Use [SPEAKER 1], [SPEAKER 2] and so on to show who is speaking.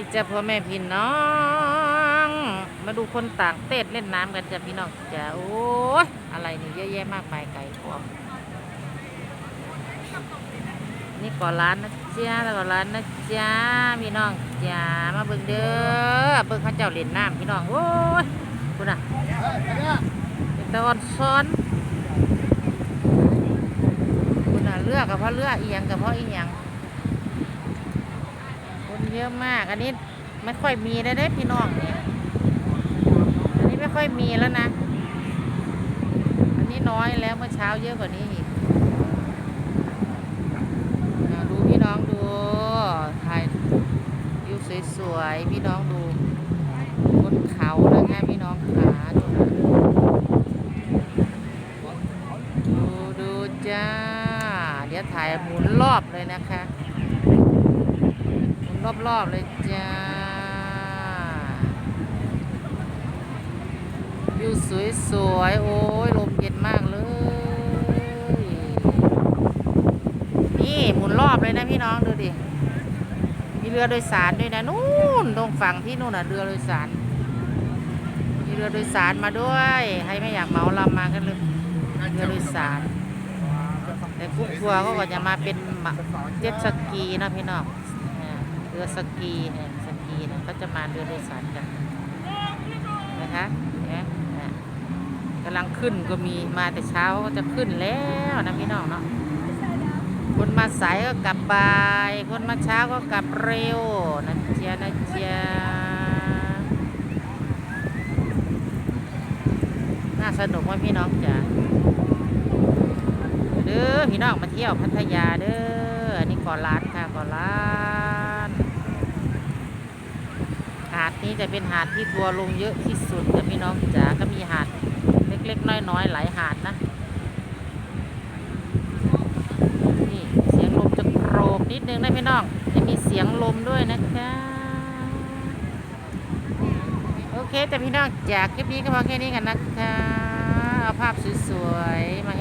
[SPEAKER 1] ดีจ้าพ่อแม่พี่น้อง มาดูคนต่างเต้นเล่นน้ำกันจ้ะพี่น้องจ้าโอ้ยอะไรนี่เยอะแยะมากมายไก่กองนี่ก่อร้านนะจ้าแล้วก็ร้านนะจ้าพี่น้องจ้ามาเบิ่งเด้อเบิ่งข้าเจ้าเล่นน้ำพี่น้องโอ้ยคุณอะตะวันซ้อนคุณอะเลือกกับเพราะเลือกเอียงกับเพราะอียง เยอะมาก อันนี้ไม่ค่อยมีแล้วเด้พี่น้องเนี่ยอันนี้ไม่ค่อยมีแล้วนะ อันนี้น้อยแล้วเมื่อเช้าเยอะกว่านี้อีกดูพี่น้องดูถ่ายวิวสวยๆพี่น้องดูบนเขาแล้วไงพี่น้องขาดูดูดูจ้า เดี๋ยวถ่ายหมุนรอบเลยนะคะ รอบๆเลยจ้า วิวสวยๆ โอ้ย ลมเย็นมากเลย นี่หมุนรอบเลยนะพี่น้องดูดิ มีเรือโดยสารด้วยนะ นู่นตรงฝั่งที่นู่นน่ะเรือโดยสาร มีเรือโดยสารมาด้วยใครไม่อยากเมาลำมากันเลย เรือโดยสารแต่กรุ๊ปทัวร์ก็จะมาเป็นเจ็ตสกีนะพี่น้อง อ่าเรือสกีเนี่ยสกีนะก็จะมาเรือโดยสารกันนะคะเห็นไหมอะกำลังขึ้นก็มีมาแต่เช้าก็จะขึ้นแล้วนะพี่น้องเนาะคนมาสายก็กลับบ่ายคนมาเช้าก็กลับเร็วนะเจียนะเจียน่าสนุกไหมพี่น้องจ๋าเด้อพี่น้องมาเที่ยวพัทยาเด้ออันนี้ก่อร้านค่ะก่อร้านหา ดนี้จะเป็นหาดที่ทัวลงเยอะที่สุดแต่พี่น้องจ๋าก็มีหาดเล็กๆน้อยๆหลายหาดนะนี่เสียงลมจะโกรกนิดนึงนะพี่น้องจะมีเสียงลมด้วยนะคะโอเคแต่พี่น้องจากคลิปนี้ก็พอแค่นี้กันนะคะเอาภาพสวยๆมา